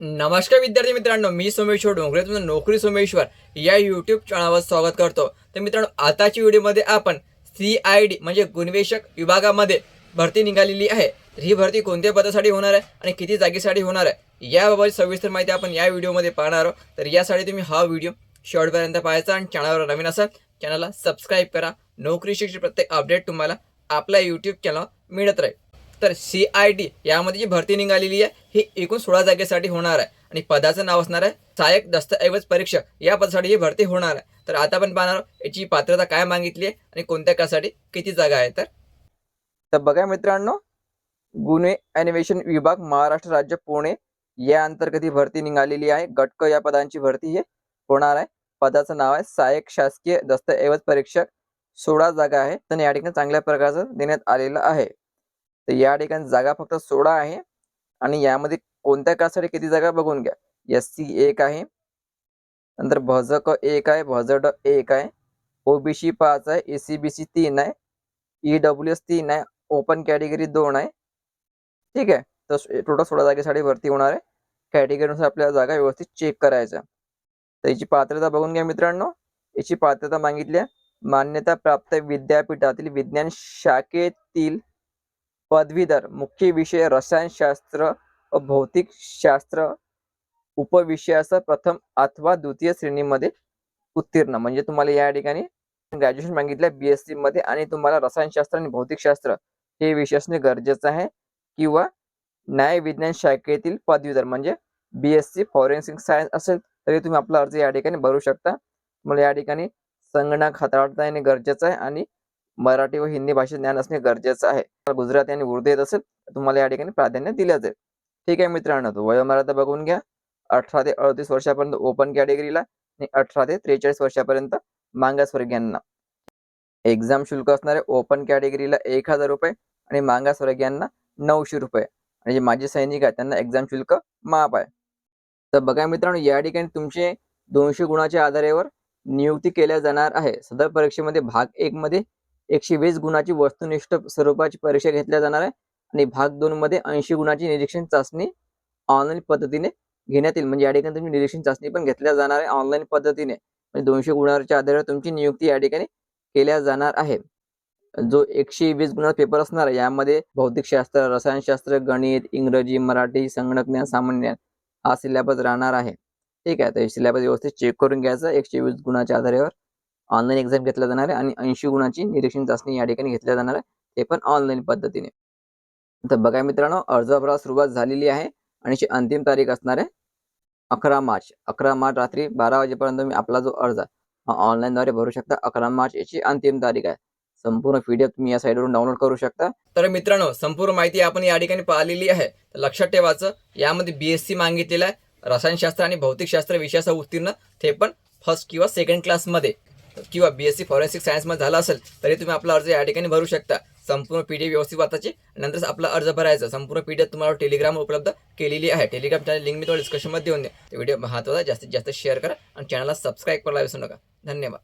नमस्कार विद्यार्थी मित्रांनो मी सोमेश्वर डोंगरे तुमचं नोकरी सोमेश्वर या यूट्यूब चॅनलवर स्वागत करतो. तर मित्रांनो आताच्या व्हिडिओमध्ये आपण सी आय डी म्हणजे गुणवेशक विभागामध्ये भरती निघालेली आहे. तर ही भरती कोणत्या पदासाठी होणार आहे आणि किती जागेसाठी होणार आहे याबाबत सविस्तर माहिती आपण या व्हिडिओमध्ये पाहणार आहोत. तर यासाठी तुम्ही हा व्हिडिओ शेवटपर्यंत पाहायचा आणि चॅनलवर नवीन असाल चॅनलला सबस्क्राईब करा. नोकरी शिक्षण प्रत्येक अपडेट तुम्हाला आपल्या यूट्यूब चॅनल मिळत राहील. तर सी आय टी यामध्ये जी भरती निघालेली आहे ही एकूण सोळा जागेसाठी होणार आहे. आणि पदाचं नाव असणार आहे सहाय्यक दस्तऐवज परीक्षक. या पदासाठी ही भरती होणार आहे. तर आता आपण पाहणार याची पात्रता काय मागितली आहे आणि कोणत्या कासाठी किती जागा आहे तर? तर बघा मित्रांनो गुन्हे अन्वेषण विभाग महाराष्ट्र राज्य पुणे या अंतर्गत ही भरती निघालेली आहे. गटक या पदांची भरती हे होणार आहे. पदाचं नाव आहे सहाय्यक शासकीय दस्तऐवज परीक्षक. सोळा जागा आहे. तर या ठिकाणी चांगल्या प्रकारचं देण्यात आलेलं आहे. तर या ठिकाणी जागा फक्त सोळा आहे. आणि यामध्ये कोणत्या कासाठी किती जागा बघून घ्या. एस सी एक आहे. नंतर भजक एक आहे भजड एक आहे. ओबीसी पाच आहे ए सी बी सी तीन आहे. ई डब्ल्यू एस तीन आहे ओपन कॅटेगरी दोन आहे. ठीक आहे. तर टोटल सोळा जागेसाठी भरती होणार आहे. कॅटेगरीनुसार आपल्याला जागा व्यवस्थित चेक करायच्या तर याची पात्रता बघून घ्या मित्रांनो. याची पात्रता मागितली आहे. मान्यता प्राप्त विद्यापीठातील विज्ञान शाखेतील पदवीधर मुख्य विषय रसायनशास्त्र व भौतिक शास्त्र उपविषयासह प्रथम अथवा द्वितीय श्रेणीमध्ये उत्तीर्ण. म्हणजे तुम्हाला या ठिकाणी ग्रॅज्युएशन मागितलं बी एस सी मध्ये आणि तुम्हाला रसायनशास्त्र आणि भौतिकशास्त्र हे विषय असणे गरजेचं आहे किंवा न्याय विज्ञान शाखेतील पदवीधर म्हणजे B S C forensic science असेल तरी तुम्ही आपला अर्ज या ठिकाणी भरू शकता. तुम्हाला या ठिकाणी संगणक हाताळता येणे गरजेचं आहे आणि मराठी व हिंदी भाषेत ज्ञान असणे गरजेचं आहे. गुजराती आणि उर्दू येत असेल तुम्हाला या ठिकाणी प्राधान्य दिलं जाईल. ठीक आहे मित्रांनो वयोमर्यादा बघून घ्या. अठरा ते अडतीस वर्षापर्यंत ओपन कॅटेगरीला आणि अठरा ते त्रेचाळीस वर्षापर्यंत मागासवर्गीयांना एक्झाम शुल्क असणारे ओपन कॅटेगरीला एक हजार रुपये आणि मागासवर्गीयांना नऊशे रुपये. आणि जे माजी सैनिक आहेत त्यांना एक्झाम शुल्क माफ आहे. तर बघा मित्रांनो या ठिकाणी तुमचे दोनशे गुणाच्या आधारेवर नियुक्ती केल्या जाणार आहे. सदर परीक्षेमध्ये भाग एक मध्ये एकशे वीस गुणाची वस्तुनिष्ठ स्वरूपाची परीक्षा घेतल्या जाणार आहे. आणि भाग दोन मध्ये ऐंशी गुणाची निरीक्षण चाचणी ऑनलाईन पद्धतीने घेण्यात येईल. म्हणजे या ठिकाणी तुमची निरीक्षण चाचणी पण घेतल्या जाणार आहे ऑनलाईन पद्धतीने. म्हणजे दोनशे गुणाच्या आधारे तुमची नियुक्ती या ठिकाणी केल्या जाणार आहे. जो एकशे वीस गुणाचा पेपर असणार आहे यामध्ये भौतिकशास्त्र रसायनशास्त्र गणित इंग्रजी मराठी संगणक ज्ञान सामान्य ज्ञान हा सिलेबस राहणार आहे. ठीक आहे तर सिलेबस व्यवस्थित चेक करून घ्यायचा. एकशे वीस गुणाच्या आधारेवर ऑनलाईन एक्झाम घेतल्या जाणार आहे आणि ऐंशी गुणाची निरीक्षण चाचणी या ठिकाणी घेतल्या जाणार आहे. ते पण ऑनलाईन पद्धतीने. तर बघा मित्रांनो अर्ज भरायला सुरुवात झालेली आहे आणि अंतिम तारीख असणार आहे अकरा मार्च. अकरा मार्च रात्री बारा वाजेपर्यंत तुम्ही आपला जो अर्ज आहे हा ऑनलाईनद्वारे भरू शकता. अकरा मार्च याची अंतिम तारीख आहे. संपूर्ण पीडीएफ तुम्ही या साईडवरून डाउनलोड करू शकता. तर मित्रांनो संपूर्ण माहिती आपण या ठिकाणी पाहिलेली आहे. तर लक्षात ठेवायचं यामध्ये बीएससी मागितलेलं आहे. रसायनशास्त्र आणि भौतिकशास्त्र विषयाचा उत्तीर्ण ते पण फर्स्ट किंवा सेकंड क्लासमध्ये किंवा बी एस सी फॉरेन्सिक सायन्समध्ये झाला असेल तरी तुम्ही आपला अर्ज या ठिकाणी भरू शकता. संपूर्ण पी डी व्यवस्थित वाचायची नंतर आपला अर्ज भरायचा. संपूर्ण पी डी एफ तुम्हाला टेलिग्राम उपलब्ध केलेली आहे. टेलिग्राम चॅनल लिंक मी तुम्हाला डिस्कशनमध्ये देऊन द्या व्हिडिओ महत्त्वाचा जास्तीत जास्त शेअर करा आणि चॅनलला सबस्क्राईब करायला विसरू नका. धन्यवाद.